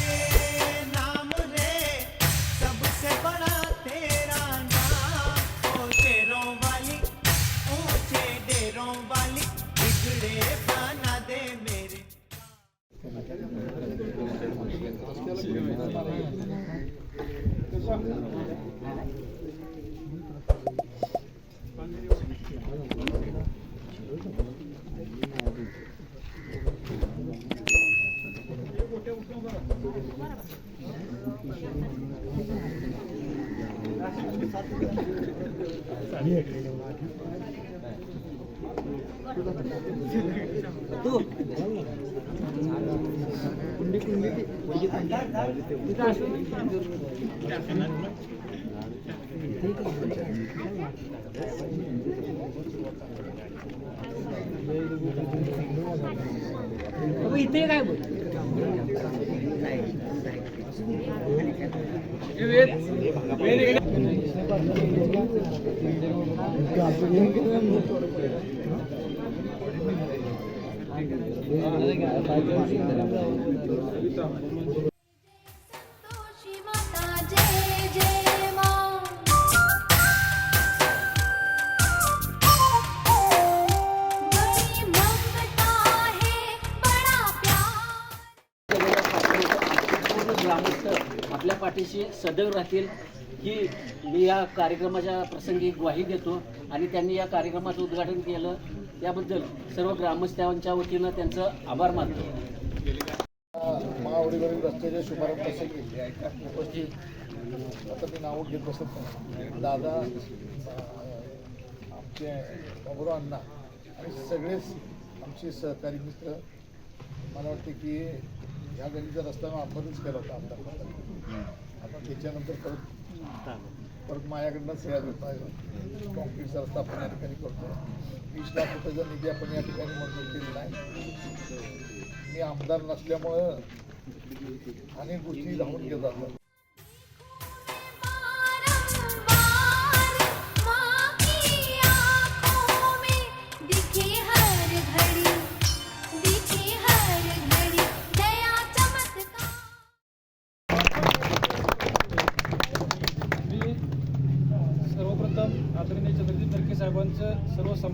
नाम रे. सबसे बड़ा तेरा नाम ओ शेरों वाली ऊंचे डेरों वाली बिगड़े बना दे मेरे Tuh. इथे काय बोल संतोषी आपल्या पाठीशी सदैव राहतील की मी या कार्यक्रमाच्या प्रसंगी ग्वाही देतो आणि त्यांनी या कार्यक्रमाचं उद्घाटन केलं. त्याबद्दल सर्व ग्रामस्थांच्या वतीनं त्यांचं आभार मानतो. महावडीवरील रस्त्याच्या शुभारंभ प्रसंगी उपस्थित आता मी नाव घेत बसत नाही. दादा आमचे बाबुराव अण्णा आणि सगळेच आमचे सहकारी मित्र मला वाटते की ह्या गणीचा रस्ता आपणच केला होता आता त्याच्यानंतर परत परत माझ्याकडनं सह्या घेतो कॉन्क्रीटचा रस्ता आपण या ठिकाणी करतो. वीस लाख रुपयाचा निधी आपण या ठिकाणी मंजूर केलेला आहे. मी आमदार नसल्यामुळं अनेक गोष्टी धावून घेत जातात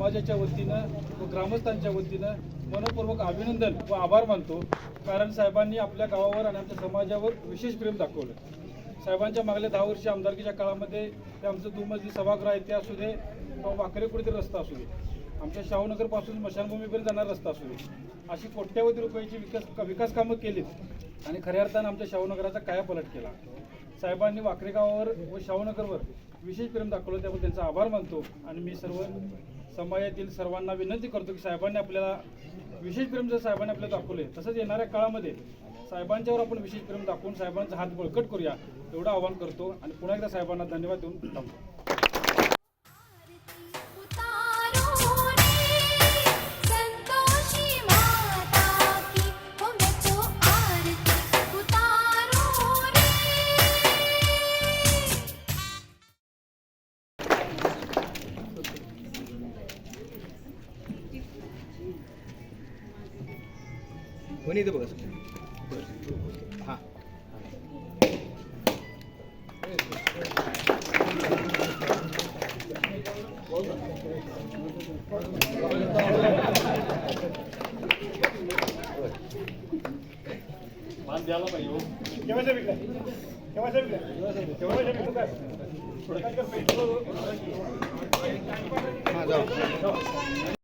समाजाच्या वतीनं व ग्रामस्थांच्या वतीनं मनपूर्वक अभिनंदन व आभार मानतो. कारण साहेबांनी आपल्या गावावर आणि आमच्या समाजावर विशेष प्रेम दाखवलं. साहेबांच्या मागल्या दहा वर्षी आमदारकीच्या काळामध्ये ते आमचं दुमजली सभागृह आहे ते असू दे किंवा वाकरे कुठेतरी रस्ता असू दे. आमच्या शाहूनगरपासून स्मशानभूमीपर्यंत जाणारा रस्ता असू दे. अशी कोट्यवधी रुपयाची विकास विकास कामं केलीत आणि खऱ्या अर्थानं आमच्या शाहूनगराचा कायापालट केला. साहेबांनी वाकरे गावावर व शाहूनगरवर विशेष प्रेम दाखवलं त्याबद्दल त्यांचा आभार मानतो आणि मी सर्व समाजातील सर्वांना विनंती करतो की साहेबांनी आपल्याला विशेष प्रेम जर साहेबांनी आपल्याला दाखवले तसंच येणाऱ्या काळामध्ये साहेबांच्यावर आपण विशेष प्रेम दाखवून साहेबांचा हात बळकट करूया एवढं आवाहन करतो. आणि पुन्हा एकदा साहेबांना धन्यवाद देऊन थांबतो. कोणी इथं बघा सर? हां. मान द्यायला पाहिजे केव्हा साहेब इकडे केव्हा साहेब इकडे केव्हा साहेब जाऊ.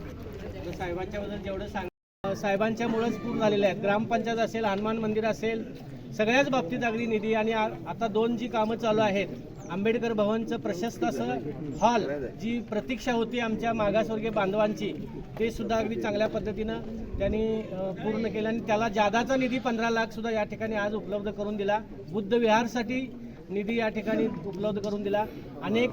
साहेबांच्या बद्दल जेवढं सांग साहेबांच्यामुळेच पूर्ण झालेले आहेत ग्रामपंचायत असेल हनुमान मंदिर असेल सगळ्याच बाबतीत अगदी निधी आणि आ- आता दोन जी कामं चालू आहेत. आंबेडकर भवनचं प्रशस्त असं हॉल जी प्रतीक्षा होती आमच्या मागासवर्गीय बांधवांची ते सुद्धा अगदी चांगल्या पद्धतीनं त्यांनी पूर्ण केलं आणि त्याला जादाचा निधी पंधरा लाख सुद्धा या ठिकाणी आज उपलब्ध करून दिला. बुद्ध विहारसाठी निधी या ठिकाणी उपलब्ध करून दिला. अनेक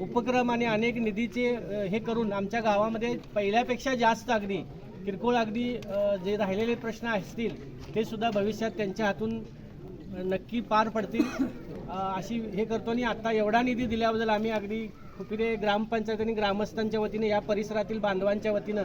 उपक्रम आणि अनेक निधीचे हे करून आमच्या गावामध्ये पहिल्यापेक्षा जास्त अगदी किरकोळ अगदी जे राहिलेले प्रश्न असतील ते सुद्धा भविष्यात त्यांच्या हातून नक्की पार पडतील. अशी हे करतो आणि आता एवढा निधी दिल्याबद्दल आम्ही अगदी खुपिरे ग्रामपंचायत आणि ग्रामस्थांच्या वतीने या परिसरातील बांधवांच्या वतीनं